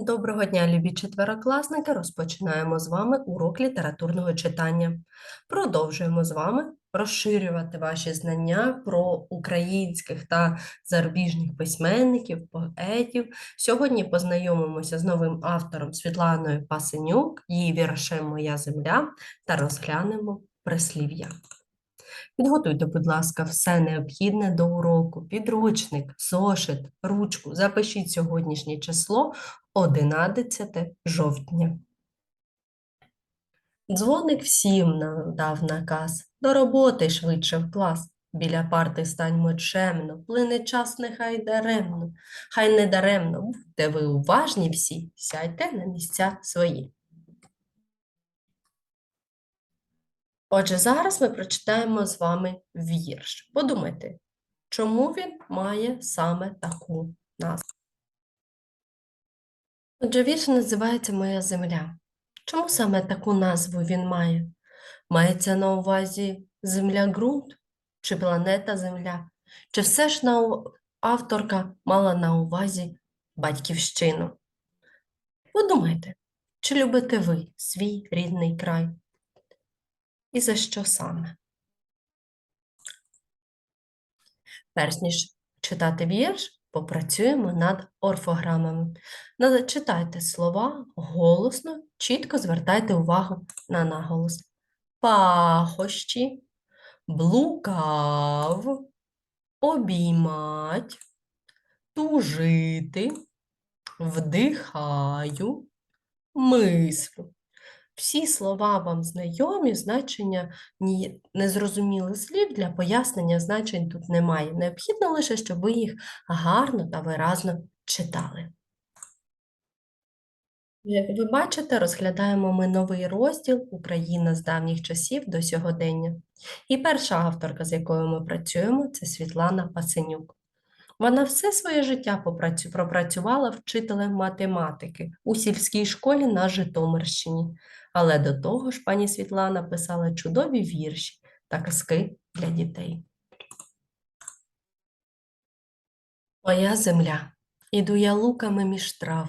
Доброго дня, любі четверокласники! Розпочинаємо з вами урок літературного читання. Продовжуємо з вами розширювати ваші знання про українських та зарубіжних письменників, поетів. Сьогодні познайомимося з новим автором Світланою Пасенюк, її віршем Моя земля та розглянемо прислів'я. Підготуйте, будь ласка, все необхідне до уроку, підручник, зошит, ручку. Запишіть сьогоднішнє число 11 жовтня. Дзвоник всім нам дав наказ, до роботи швидше в клас. Біля парти станьмо чемно, плине час нехай даремно. Хай не даремно, будьте ви уважні всі, сядьте на місця свої. Отже, зараз ми прочитаємо з вами вірш. Подумайте, чому він має саме таку назву? Отже, вірш називається Моя земля. Чому саме таку назву він має? Мається на увазі земля ґрунт чи планета Земля? Чи все ж авторка мала на увазі батьківщину? Подумайте, чи любите ви свій рідний край? І за що саме? Перш ніж читати вірш, попрацюємо над орфограмами. Читайте слова голосно, чітко звертайте увагу на наголос. Пахощі, блукав, обіймать, тужити, вдихаю, мислю. Всі слова вам знайомі, значення ні- незрозумілих слів для пояснення значень тут немає. Необхідно лише, щоб ви їх гарно та виразно читали. Як ви бачите, розглядаємо ми новий розділ Україна з давніх часів до сьогодення. І перша авторка, з якою ми працюємо, це Світлана Пасенюк. Вона все своє життя пропрацювала вчителем математики у сільській школі на Житомирщині. Але до того ж пані Світлана писала чудові вірші та казки для дітей. Моя земля, іду я луками між трав,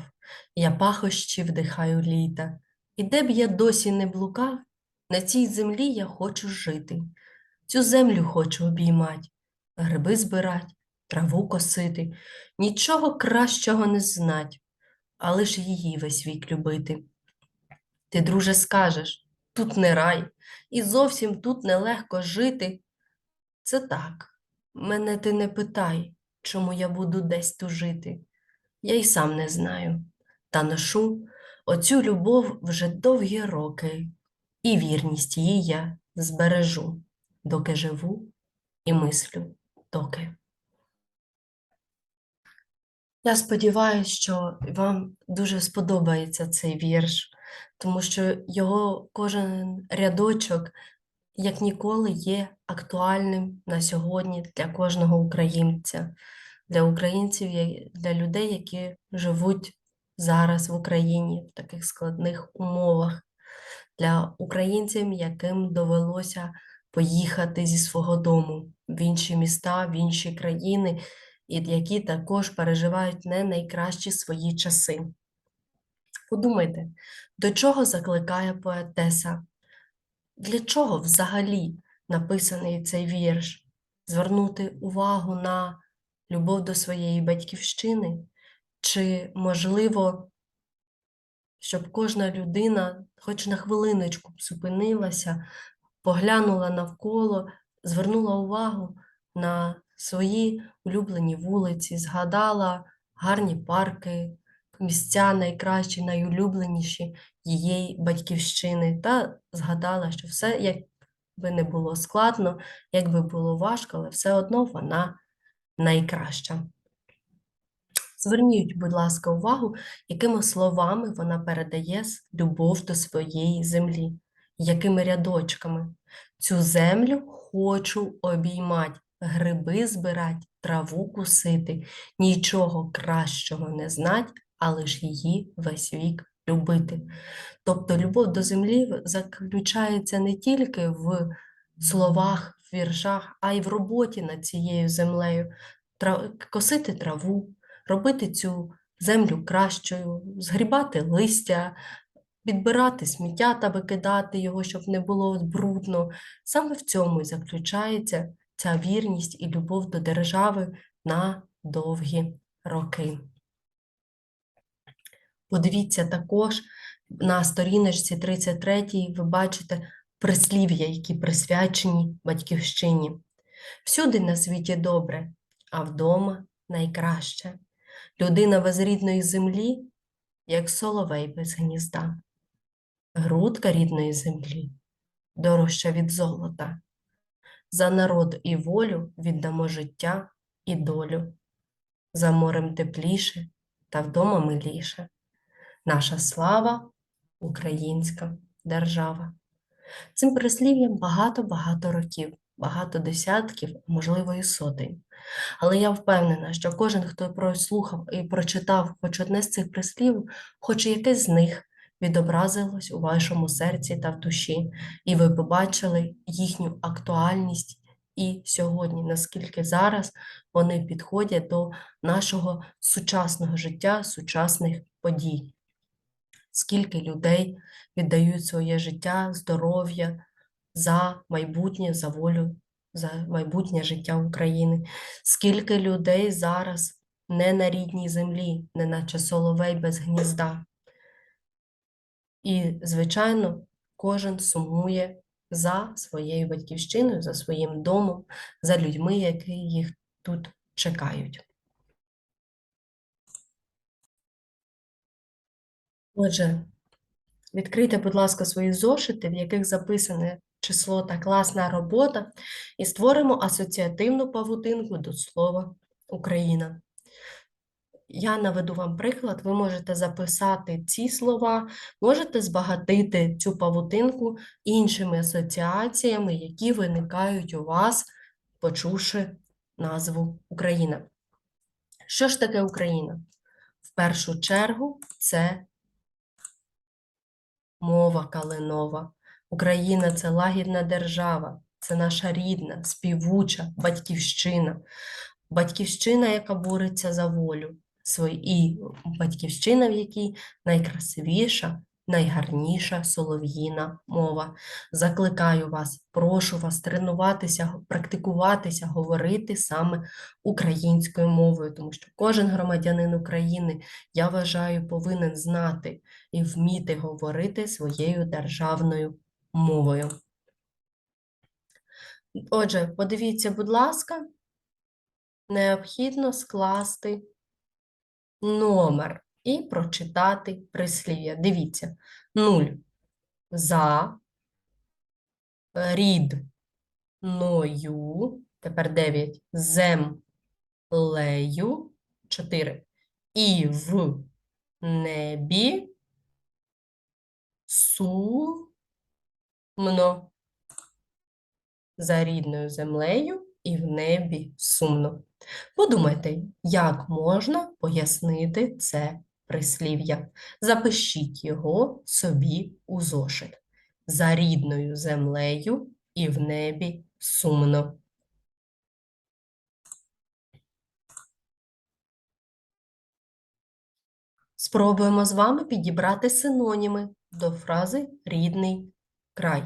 я пахощі вдихаю літа. І де б я досі не блукав, на цій землі я хочу жити. Цю землю хочу обіймать, гриби збирать, траву косити, нічого кращого не знать, а лиш її весь вік любити. Ти, друже, скажеш, тут не рай, і зовсім тут нелегко жити. Це так, мене ти не питай, чому я буду десь тужити. Я й сам не знаю, та ношу оцю любов вже довгі роки, і вірність їй я збережу, доки живу і мислю, доки. Я сподіваюся, що вам дуже сподобається цей вірш, тому що його кожен рядочок, як ніколи, є актуальним на сьогодні для кожного українця, для українців, для людей, які живуть зараз в Україні в таких складних умовах, для українців, яким довелося поїхати зі свого дому в інші міста, в інші країни, і які також переживають не найкращі свої часи. Подумайте, до чого закликає поетеса? Для чого взагалі написаний цей вірш? Звернути увагу на любов до своєї батьківщини? Чи, можливо, щоб кожна людина хоч на хвилиночку зупинилася, поглянула навколо, звернула увагу на свої улюблені вулиці, згадала гарні парки, місця найкращі, найулюбленіші її батьківщини, та згадала, що все, як би не було складно, як би було важко, але все одно вона найкраща. Зверніть, будь ласка, увагу, якими словами вона передає любов до своєї землі, якими рядочками. Цю землю хочу обіймать, гриби збирать, траву кусити, нічого кращого не знать, а лиш її весь вік любити. Тобто любов до землі заключається не тільки в словах, в віршах, а й в роботі над цією землею. Косити траву, робити цю землю кращою, згрібати листя, підбирати сміття та викидати його, щоб не було брудно. Саме в цьому і заключається ця вірність і любов до держави на довгі роки. Подивіться також на сторіночці 33 ви бачите прислів'я, які присвячені батьківщині. Всюди на світі добре, а вдома найкраще. Людина без рідної землі, як соловей без гнізда. Грудка рідної землі дорожча від золота. За народ і волю віддамо життя і долю. За морем тепліше та вдома миліше. Наша слава українська держава. Цим прислів'ям багато-багато років, багато десятків, можливо і сотень. Але я впевнена, що кожен, хто прослухав і прочитав хоч одне з цих прислів, хоч якесь з них відобразилось у вашому серці та в душі, і ви побачили їхню актуальність і сьогодні, наскільки зараз вони підходять до нашого сучасного життя, сучасних подій. Скільки людей віддають своє життя, здоров'я за майбутнє, за волю, за майбутнє життя України. Скільки людей зараз не на рідній землі, не наче соловей без гнізда. І, звичайно, кожен сумує за своєю батьківщиною, за своїм домом, за людьми, які їх тут чекають. Отже, відкрийте, будь ласка, свої зошити, в яких записане число та класна робота, і створимо асоціативну павутинку до слова Україна. Я наведу вам приклад, ви можете записати ці слова, можете збагатити цю павутинку іншими асоціаціями, які виникають у вас, почувши назву Україна. Що ж таке Україна? В першу чергу це мова калинова. Україна це лагідна держава, це наша рідна, співуча батьківщина, батьківщина, яка бореться за волю, і батьківщина, в якій найкрасивіша, найгарніша солов'їна мова. Закликаю вас, прошу вас тренуватися, практикуватися, говорити саме українською мовою, тому що кожен громадянин України, я вважаю, повинен знати і вміти говорити своєю державною мовою. Отже, подивіться, будь ласка, необхідно скласти номер і прочитати прислів'я. Дивіться, 0 за. Рідною, тепер 9 землею, 4 і в небі сумно. За рідною землею і в небі сумно. Подумайте, як можна пояснити це прислів'я. Запишіть його собі у зошит. За рідною землею і в небі сумно. Спробуємо з вами підібрати синоніми до фрази рідний край,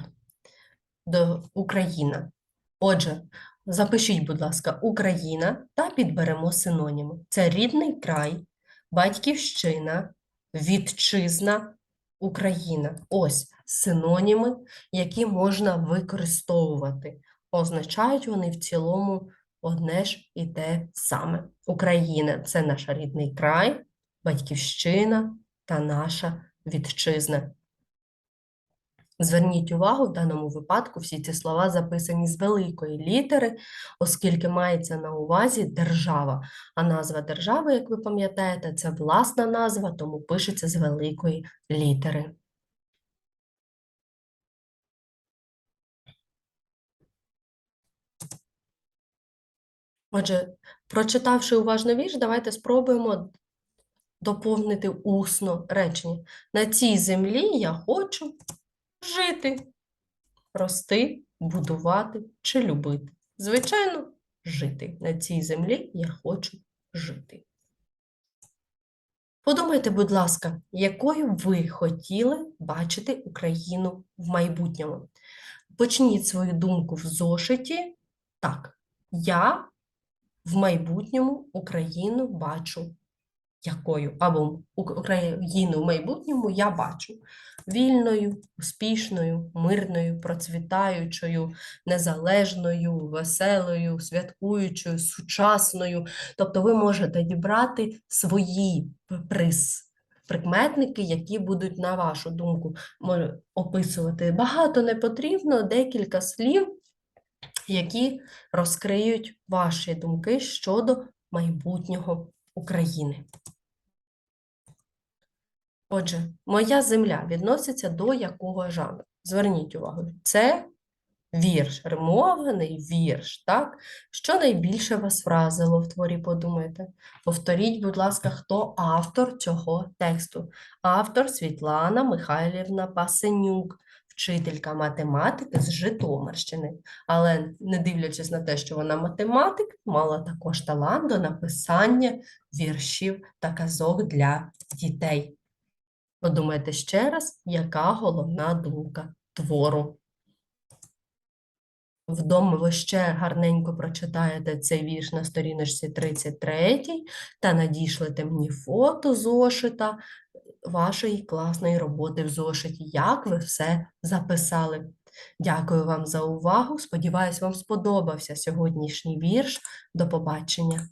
до Україна. Отже, запишіть, будь ласка, Україна та підберемо синоніми. Це рідний край, батьківщина, вітчизна, Україна. Ось синоніми, які можна використовувати. Означають вони в цілому одне ж і те саме. Україна це наш рідний край, батьківщина та наша вітчизна. Зверніть увагу, в даному випадку всі ці слова записані з великої літери, оскільки мається на увазі держава. А назва держави, як ви пам'ятаєте, це власна назва, тому пишеться з великої літери. Отже, прочитавши уважно вірш, давайте спробуємо доповнити усно речення. На цій землі я хочу жити. Рости, будувати чи любити. Звичайно, жити. На цій землі я хочу жити. Подумайте, будь ласка, якою ви хотіли бачити Україну в майбутньому? Почніть свою думку в зошиті. Так, я в майбутньому Україну бачу якою, або Україну в майбутньому я бачу вільною, успішною, мирною, процвітаючою, незалежною, веселою, святкуючою, сучасною. Тобто ви можете дібрати свої п- прис. Прикметники, які будуть, на вашу думку, описувати багато не потрібно, декілька слів, які розкриють ваші думки щодо майбутнього України. Отже, моя земля відноситься до якого жанру? Зверніть увагу, це вірш, римований вірш, так? Що найбільше вас вразило в творі, подумайте? Повторіть, будь ласка, хто автор цього тексту? Автор Світлана Михайлівна Пасенюк, вчителька математики з Житомирщини. Але не дивлячись на те, що вона математик, мала також талант до написання віршів та казок для дітей. Подумайте ще раз, яка головна думка твору. Вдома ви ще гарненько прочитаєте цей вірш на сторіночці 33 та надішлете мені фото зошита вашої класної роботи в зошиті, як ви все записали. Дякую вам за увагу. Сподіваюсь, вам сподобався сьогоднішній вірш. До побачення.